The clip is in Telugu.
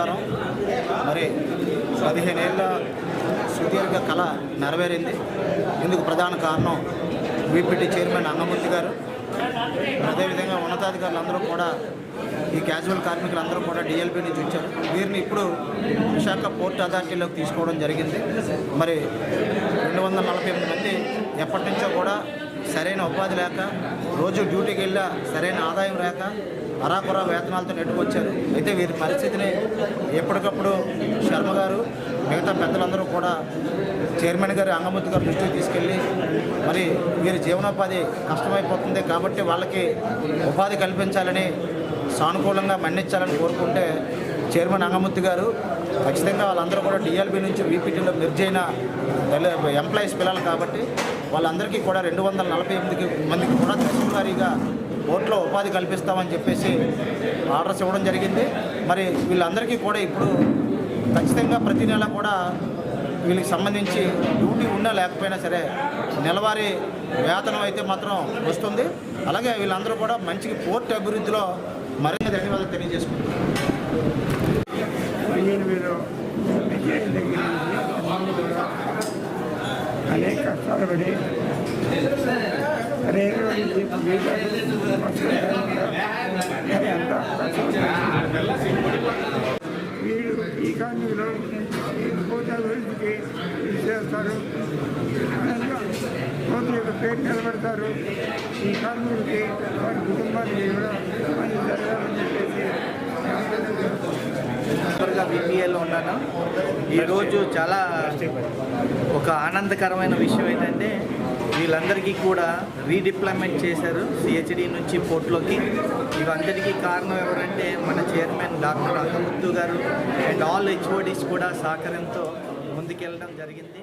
నమస్కారం. మరి పదిహేనేళ్ళ సుదీర్ఘ కళ నెరవేరింది. ఇందుకు ప్రధాన కారణం బీపీటీ చైర్మన్ అన్నమూర్తి గారు. అదేవిధంగా ఉన్నతాధికారులందరూ కూడా ఈ క్యాజువల్ కార్మికులందరూ కూడా డిఎల్పీ నుంచి వచ్చారు. వీరిని ఇప్పుడు విశాఖ పోర్ట్ అథారిటీలోకి తీసుకోవడం జరిగింది. మరి రెండు వందల నలభై ఎనిమిది మంది ఎప్పటి నుంచో కూడా సరైన ఉపాధి లేక రోజు డ్యూటీకి వెళ్ళా సరైన ఆదాయం లేక అరాకొరా వేతనాలతో నెట్టుకొచ్చారు. అయితే వీరి పరిస్థితిని ఎప్పటికప్పుడు శర్మ గారు మిగతా పెద్దలందరూ కూడా చైర్మన్ గారు అంగమూర్తి గారు దృష్టికి తీసుకెళ్ళి మరి వీరి జీవనోపాధి కష్టమైపోతుంది కాబట్టి వాళ్ళకి ఉపాధి కల్పించాలని సానుకూలంగా మన్నించాలని కోరుకుంటే చైర్మన్ అంగమూర్తి గారు ఖచ్చితంగా వాళ్ళందరూ కూడా డిఎల్బి నుంచి వీపీటీలో మెర్జ్ అయిన ఎంప్లాయీస్ పిల్లలు కాబట్టి వాళ్ళందరికీ కూడా రెండు వందల నలభై ఎనిమిదికి మందికి కూడా తహసీల్దారీగా కోర్టులో ఉపాధి కల్పిస్తామని చెప్పేసి ఆర్డర్స్ ఇవ్వడం జరిగింది. మరి వీళ్ళందరికీ కూడా ఇప్పుడు ఖచ్చితంగా ప్రతి నెల కూడా వీళ్ళకి సంబంధించి డ్యూటీ ఉన్నా లేకపోయినా సరే నెలవారీ వేతనం అయితే మాత్రం వస్తుంది. అలాగే వీళ్ళందరూ కూడా మంచి పోర్టు అభివృద్ధిలో మరింత ధన్యవాదాలు తెలియజేసుకుంటున్నారు అనేక కష్టాలు పడి. వీళ్ళు జీవితాలు ఈ కాలనీలో పోతే అభివృద్ధికి చేస్తారు కోతి యొక్క పేరు నిలబెడతారు. ఈ కార్మికులకి వారి కుటుంబానికి కూడా మంచి జరగాలని చెప్పేసి మెంబర్గా ఉన్నాను. ఈరోజు చాలా ఒక ఆనందకరమైన విషయం ఏంటంటే వీళ్ళందరికీ కూడా రీడిప్లాయ్మెంట్ చేశారు సిహెచ్డి నుంచి పోర్ట్లోకి. ఇవందరికీ కారణం ఎవరంటే మన చైర్మన్ డాక్టర్ అంగముత్తు గారు అండ్ ఆల్ హెచ్ఓడీస్ కూడా సహకారంతో ముందుకెళ్ళడం జరిగింది.